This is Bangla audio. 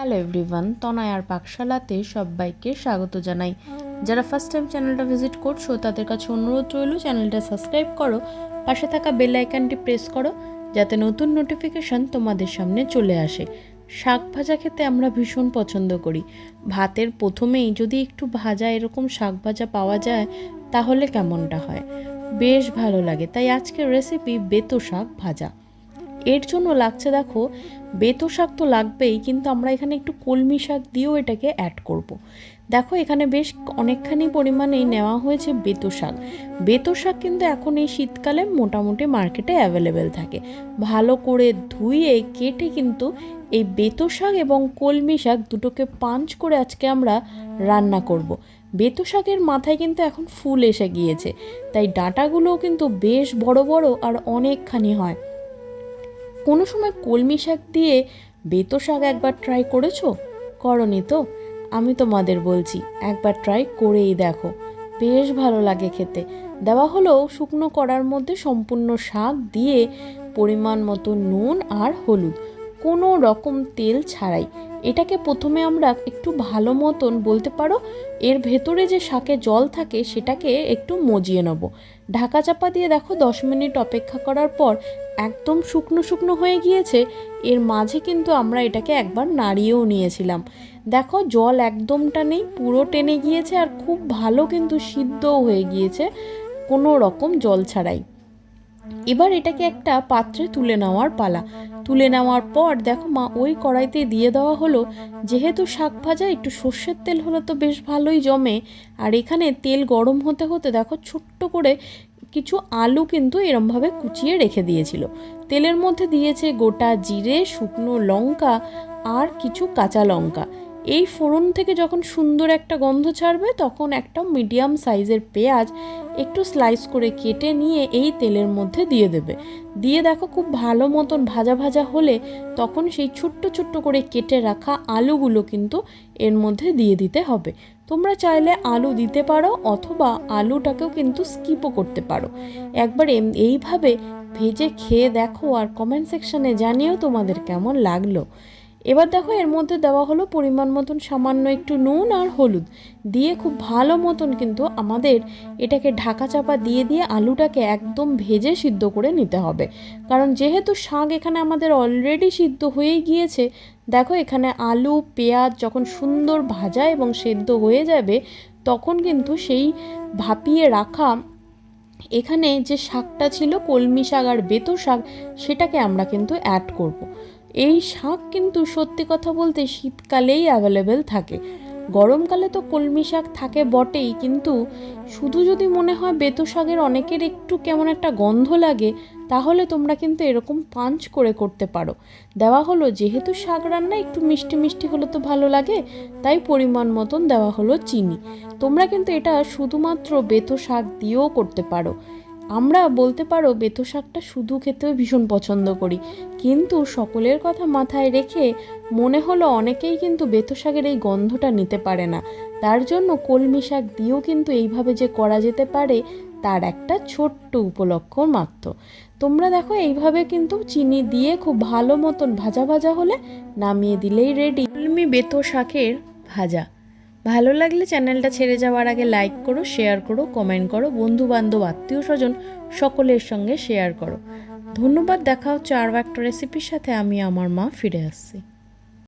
হ্যালো এভরিওয়ান তনয়ার পাকশালাতে সবাইকে স্বাগত জানাই। যারা ফার্স্ট টাইম চ্যানেলটা ভিজিট করছ, তাদের কাছে অনুরোধ রইল চ্যানেলটা সাবস্ক্রাইব করো, পাশে থাকা বেল আইকনটি প্রেস করো, যাতে নতুন নোটিফিকেশান তোমাদের সামনে চলে আসে। শাক ভাজা খেতে আমরা ভীষণ পছন্দ করি। ভাতের প্রথমেই যদি একটু ভাজা এরকম শাক ভাজা পাওয়া যায়, তাহলে কেমনটা হয়? বেশ ভালো লাগে, তাই আজকের রেসিপি বেতো শাক ভাজা। এর জন্য লাগছে, দেখো, বেতো শাক তো লাগবেই, কিন্তু আমরা এখানে একটু কলমি শাক দিয়েও এটাকে অ্যাড করব। দেখো, এখানে বেশ অনেকখানি পরিমাণেই নেওয়া হয়েছে বেতো শাক বেতো শাক কিন্তু এখন এই শীতকালে মোটামুটি মার্কেটে অ্যাভেলেবেল থাকে ভালো করে ধুয়ে, কেটে কিন্তু এই বেতো শাক এবং কলমি শাক দুটোকে পাঞ্চ করে আজকে আমরা রান্না করব। বেতো শাকের মাথায় কিন্তু এখন ফুল এসে গিয়েছে তাই ডাঁটাগুলোও কিন্তু বেশ বড় বড় আর অনেকখানি হয় কোনো সময় কলমি শাক দিয়ে বেতো শাক একবার ট্রাই করেছ? করনি তো? আমি তোমাদের বলছি, একবার ট্রাই করেই দেখো। বেশ ভালো লাগে খেতে। দেওয়া হলো শুকনো করার মধ্যে সম্পূর্ণ শাক দিয়ে পরিমাণ মতো নুন আর হলুদ। কোনো রকম তেল ছাড়াই। এটাকে প্রথমে আমরা একটু ভালো মতন বলতে পারো, এর ভেতরে যে শাকে জল থাকে সেটাকে একটু মজিয়ে নেব। ঢাকা চাপা দিয়ে দেখো দশ মিনিট অপেক্ষা করার পর একদম শুকনো শুকনো হয়ে গিয়েছে, এর মাঝে কিন্তু আমরা এটাকে একবার নাড়িয়েও নিয়েছিলাম। দেখো জল একদমটা নেই, পুরো টেনে গিয়েছে আর খুব ভালো কিন্তু সিদ্ধও হয়ে গিয়েছে কোনো রকম জল ছাড়াই। এবার এটাকে একটা পাত্রে তুলে নেওয়ার পালা। তুলে নেওয়ার পর দেখো মা ওই কড়াইতে দিয়ে দেওয়া হলো, যেহেতু শাক ভাজা, একটু সর্ষের তেল হলে তো বেশ ভালোই জমে। আর এখানে তেল গরম হতে হতে দেখো ছোট্ট করে কিছু আলু কিন্তু এরমভাবে কুচিয়ে রেখে দিয়েছিল। তেলের মধ্যে দিয়েছে গোটা জিরে, শুকনো লঙ্কা আর কিছু কাঁচা লঙ্কা। এই ফোড়ন থেকে যখন সুন্দর একটা গন্ধ ছাড়বে, তখন একটা মিডিয়াম সাইজের পেঁয়াজ একটু স্লাইস করে কেটে নিয়ে এই তেলের মধ্যে দিয়ে দেবে। দিয়ে দেখো খুব ভালো মতন ভাজা ভাজা হলে তখন সেই ছোট্ট ছোট্ট করে কেটে রাখা আলুগুলো কিন্তু এর মধ্যে দিয়ে দিতে হবে। তোমরা চাইলে আলু দিতে পারো অথবা আলুটাকেও কিন্তু স্কিপও করতে পারো। একবার এইভাবে ভেজে খেয়ে দেখো আর কমেন্ট সেকশানে জানিও তোমাদের কেমন লাগল। এবার দেখো এর মধ্যে দেওয়া হলো পরিমাণ মতন সামান্য একটু নুন আর হলুদ দিয়ে খুব ভালো মতন কিন্তু আমাদের এটাকে ঢাকা চাপা দিয়ে দিয়ে আলুটাকে একদম ভেজে সিদ্ধ করে নিতে হবে কারণ যেহেতু শাক এখানে আমাদের অলরেডি সিদ্ধ হয়েই গিয়েছে, দেখো এখানে আলু, পেঁয়াজ যখন সুন্দর ভাজা এবং সেদ্ধ হয়ে যাবে, তখন কিন্তু সেই ভাপিয়ে রাখা এখানে যে শাকটা ছিল, কলমি শাক আর বেতো শাক, সেটাকে আমরা কিন্তু অ্যাড করব। এই শাক কিন্তু সত্যি কথা বলতে শীতকালেই অ্যাভেলেবেল থাকে। গরমকালে তো কলমি শাক থাকে বটেই, কিন্তু শুধু যদি মনে হয় বেতো শাকের অনেকের একটু কেমন একটা গন্ধ লাগে, তাহলে তোমরা কিন্তু এরকম পাঞ্চ করে করতে পারো। দেওয়া হলো যেহেতু শাক রান্না একটু মিষ্টি মিষ্টি হলে তো ভালো লাগে, তাই পরিমাণ মতন দেওয়া হলো চিনি। তোমরা কিন্তু এটা শুধুমাত্র বেতো শাক দিয়েও করতে পারো। আমরা বলতে পারো বেতো শাকটা শুধু খেতেও ভীষণ পছন্দ করি। কিন্তু সকলের কথা মাথায় রেখে মনে হলো অনেকেই কিন্তু বেতো শাকের এই গন্ধটা নিতে পারে না। তার জন্য কলমি শাক দিয়েও কিন্তু এইভাবে যে করা যেতে পারে, তার একটা ছোট্ট উপলক্ষ মাত্র। তোমরা দেখো, এইভাবে কিন্তু চিনি দিয়ে খুব ভালো মতন ভাজা ভাজা হলে নামিয়ে দিলেই রেডি কলমি বেতো শাকের ভাজা। ভালো লাগলে চ্যানেলটা ছেড়ে যাওয়ার আগে লাইক করো শেয়ার করো কমেন্ট করো বন্ধু বান্ধব আত্মীয় স্বজন সকলের সঙ্গে শেয়ার করো। ধন্যবাদ, দেখা হচ্ছে আরও একটা রেসিপির সাথে। আমি আমার মা ফিরে আসছি।